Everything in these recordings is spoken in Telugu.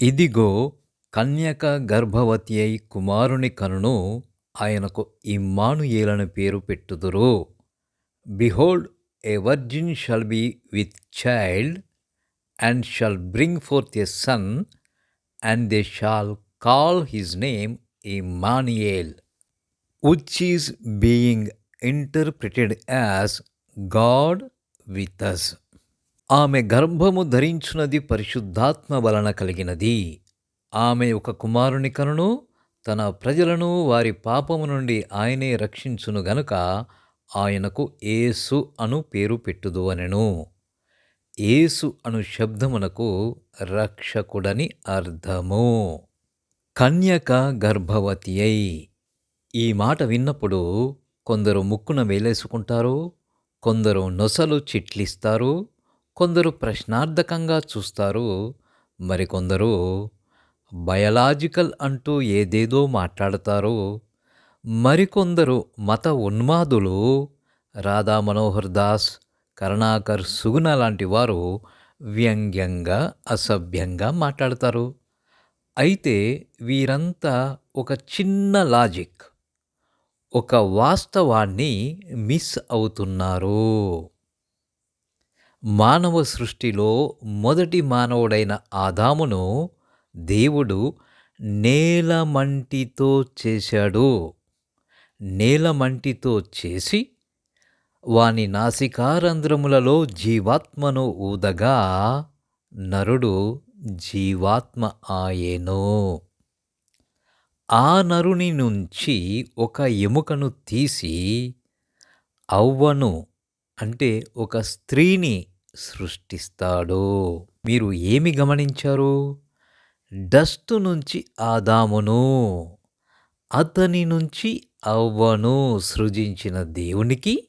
ఇదిగో కన్యక గర్భవతి అయి కుమారుని కనును ఆయనకు ఇమ్మానుయేలని పేరు పెట్టుదురు. Behold a virgin shall be with child and shall bring forth a son and they shall call his name Immanuel. Which is being interpreted as God with us ఆమె గర్భము ధరించున్నది పరిశుద్ధాత్మ వలన కలిగినది. ఆమె ఒక కుమారుని కనును తన ప్రజలను వారి పాపము నుండి ఆయనే రక్షించును గనుక ఆయనకు ఏసు అను పేరు పెట్టుదు అనెను. ఏసు అను శబ్దమునకు రక్షకుడని అర్థము. కన్యక గర్భవతి అయి ఈ మాట విన్నప్పుడు కొందరు ముక్కున వేలేసుకుంటారు కొందరు నొసలు చిట్లిస్తారు కొందరు ప్రశ్నార్థకంగా చూస్తారు మరికొందరు బయలాజికల్ అంటూ ఏదేదో మాట్లాడతారు మరికొందరు మత ఉన్మాదులు రాధా మనోహర్ దాస్ కరుణాకర్ సుగుణ లాంటి వారు వ్యంగ్యంగా అసభ్యంగా మాట్లాడతారు. అయితే వీరంతా ఒక చిన్న లాజిక్ ఒక వాస్తవాన్ని మిస్ అవుతున్నారు. మానవ సృష్టిలో మొదటి మానవుడైన ఆదామును దేవుడు నేలమంటితో చేశాడు. నేలమంటితో చేసి వాని నాసికారంధ్రములలో జీవాత్మను ఊదగా నరుడు జీవాత్మ ఆయెను. ఆ నరుని నుంచి ఒక ఎముకను తీసి అవ్వను అంటే ఒక స్త్రీని సృష్టిస్తాడో? మీరు ఏమి గమనించారు? డస్ట్ నుంచి ఆదామును అతని నుంచి అవ్వను సృజించిన దేవునికి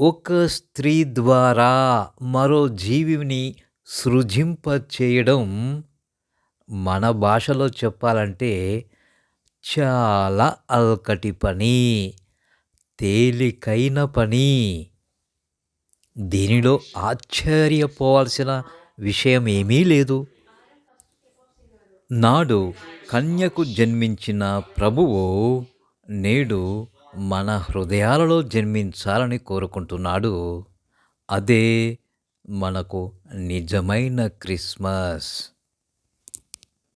ఒక స్త్రీ ద్వారా మరో జీవిని సృజింపచేయడం మన భాషలో చెప్పాలంటే చాలా అల్కటి పని తేలికైన పని. దీనిలో ఆశ్చర్యపోవాల్సిన విషయం ఏమీ లేదు. నాడు కన్యకు జన్మించిన ప్రభువు నేడు మన హృదయాలలో జన్మించాలని కోరుకుంటున్నాడు. అదే మనకు నిజమైన క్రిస్మస్.